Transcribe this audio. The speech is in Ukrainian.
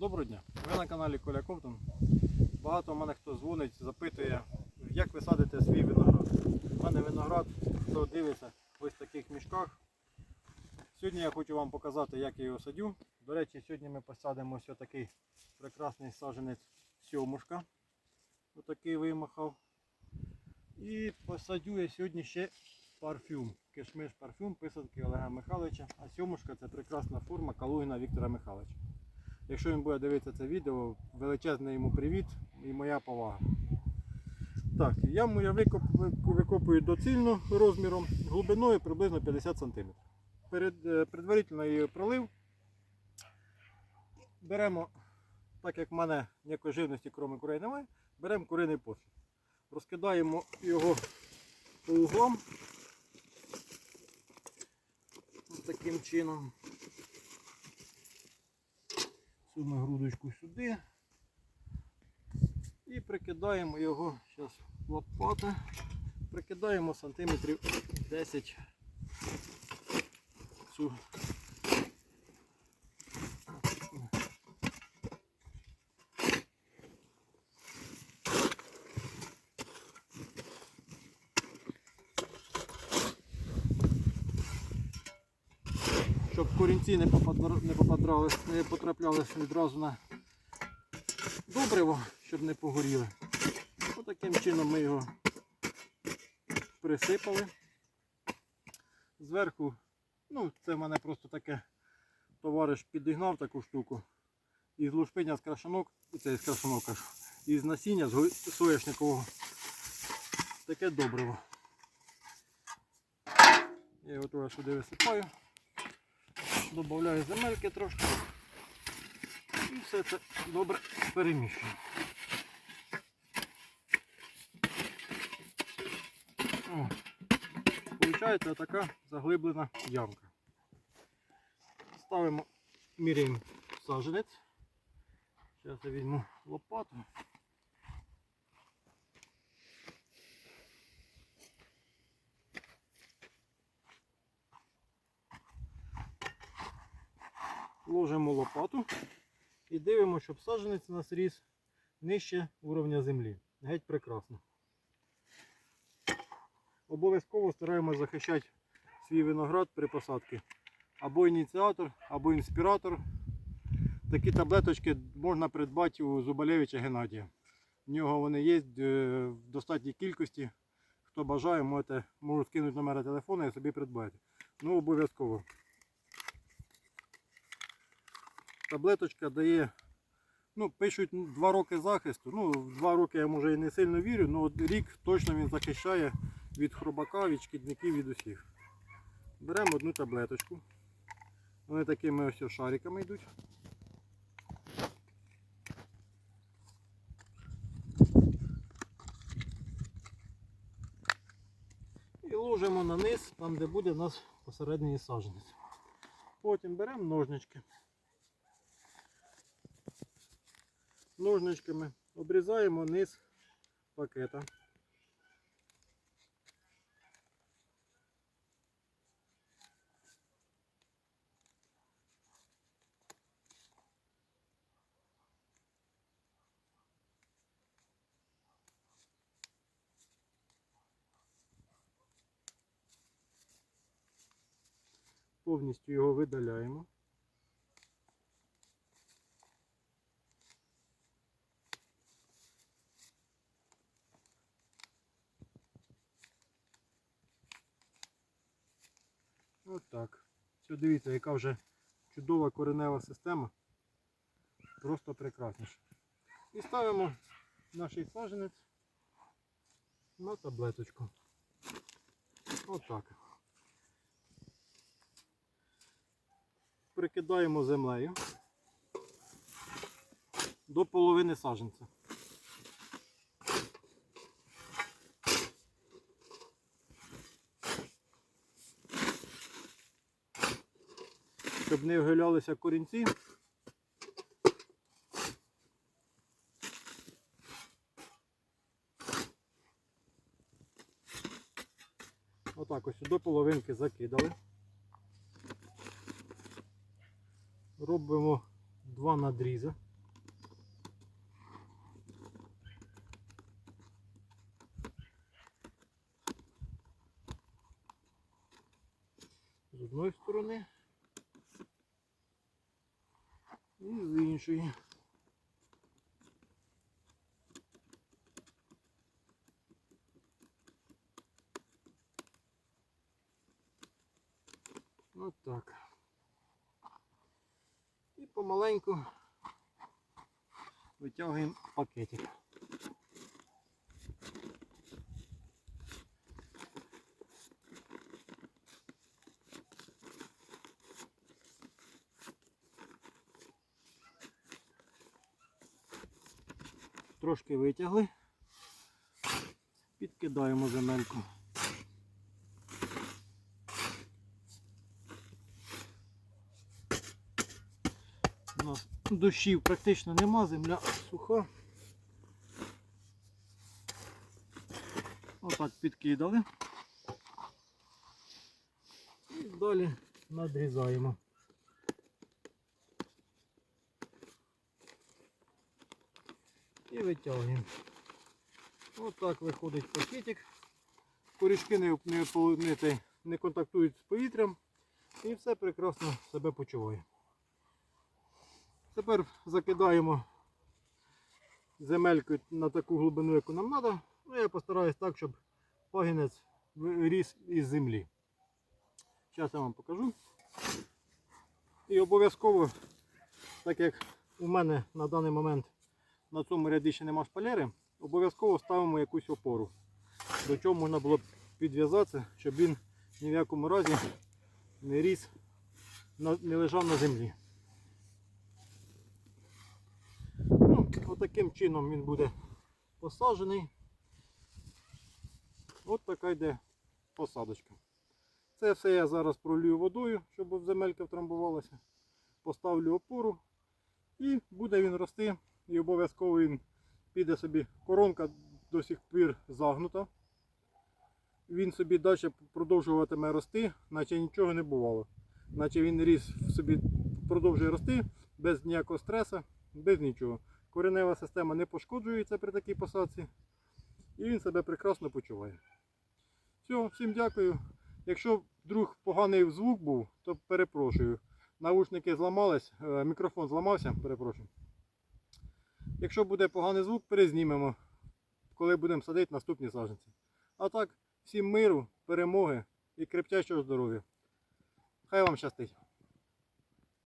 Доброго дня. Ви на каналі Коля Ковтун. Багато в мене хто дзвонить, запитує, як ви садите свій виноград. У мене виноград, хто дивиться, ось в таких мішках. Сьогодні я хочу вам показати, як я його садю. До речі, сьогодні ми посадимо ось такий прекрасний саджанець сьомушка. Отакий вимахав. І посадю я сьогодні ще парфюм. Кишмиш парфюм, писанки Олега Михайловича. А сьомушка це прекрасна форма Калугіна Віктора Михайловича. Якщо він буде дивитися це відео, величезний йому привіт і моя повага. Так, яму я викоп, викопую доцільно розміром, глибиною приблизно 50 см. Перед, е, предварительно її пролив. Беремо, так як в мене ніякої живності, крім курей немає, беремо куриний посуд. Розкидаємо його по углам. Таким чином. Цю грудочку сюди. І прикидаємо його зараз лопата. Прикидаємо сантиметрів 10 цю. Щоб корінці не попадра- не потрапляли відразу на добриво, щоб не погоріли. Отаким чином ми його присипали. Зверху, ну це в мене просто таке товариш підігнав таку штуку. Із лушпиня з крашанок, це із крашанок кажу, із насіння з го- соняшникового. Таке добриво. Я його теж сюди висипаю. Добавляю земельки трошки. І все це добре перемішую. О, Получається така заглиблена ямка. Ставимо, міряємо саженець. Зараз я візьму лопату. Ложимо лопату і дивимося, щоб саджанець у нас ріс нижче уровня землі. Геть прекрасно. Обов'язково стараємося захищати свій виноград при посадці. Або ініціатор, або інспіратор. Такі таблеточки можна придбати у Зубалевича Геннадія. В нього вони є е, в достатній кількості. Хто бажає, можете, можу скинути номер телефону і собі придбати. Ну, обов'язково. Таблеточка дає, ну, пишуть 2 роки захисту. Ну, в 2 роки я може і не сильно вірю, але рік точно він захищає від хробака, від шкідників, від усіх. Беремо одну таблеточку. Вони такими ось шариками йдуть. І ложимо на низ, там де буде у нас посередній саджанець. Потім беремо ножнички. Ножничками обрізаємо низ пакета. Повністю його видаляємо. Ось так. Все, дивіться, яка вже чудова коренева система. Просто прекрасніше. І ставимо наш саджанець на таблеточку. Отак. Прикидаємо землею до половини саджанця. щоб не вгилялися корінці. Отак ось до половинки закидали. Робимо два надрізи. З одної сторони і з іншої. От так. І помаленьку витягуємо пакетик. Трошки витягли, підкидаємо земельку. У нас дощів практично нема, земля суха. Отак підкидали. І далі надрізаємо. І витягуємо. Отак виходить пакетик. Корішки не, не, не, контактують з повітрям і все прекрасно себе почуває. Тепер закидаємо земельку на таку глибину, яку нам треба. Ну, я постараюсь так, щоб пагінець ріс із землі. Зараз я вам покажу. І обов'язково, так як у мене на даний момент на цьому ряді ще нема шпалери, обов'язково ставимо якусь опору, до чого можна було б підв'язатися, щоб він ні в якому разі не ріс, не лежав на землі. Ну, отаким чином він буде посаджений. От така йде посадочка. Це все я зараз пролью водою, щоб земелька втрамбувалася. Поставлю опору і буде він рости. І обов'язково він піде собі. Коронка до сих пір загнута. Він собі далі продовжуватиме рости, наче нічого не бувало. Наче він ріс собі продовжує рости без ніякого стресу, без нічого. Коренева система не пошкоджується при такій посадці. І він себе прекрасно почуває. Все, всім дякую. Якщо вдруг поганий звук був, то перепрошую. Наушники зламались, е, мікрофон зламався, перепрошую. Якщо буде поганий звук, перезнімемо, коли будемо садити наступні саджанці. А так, всім миру, перемоги і крепчайшого здоров'я. Хай вам щастить.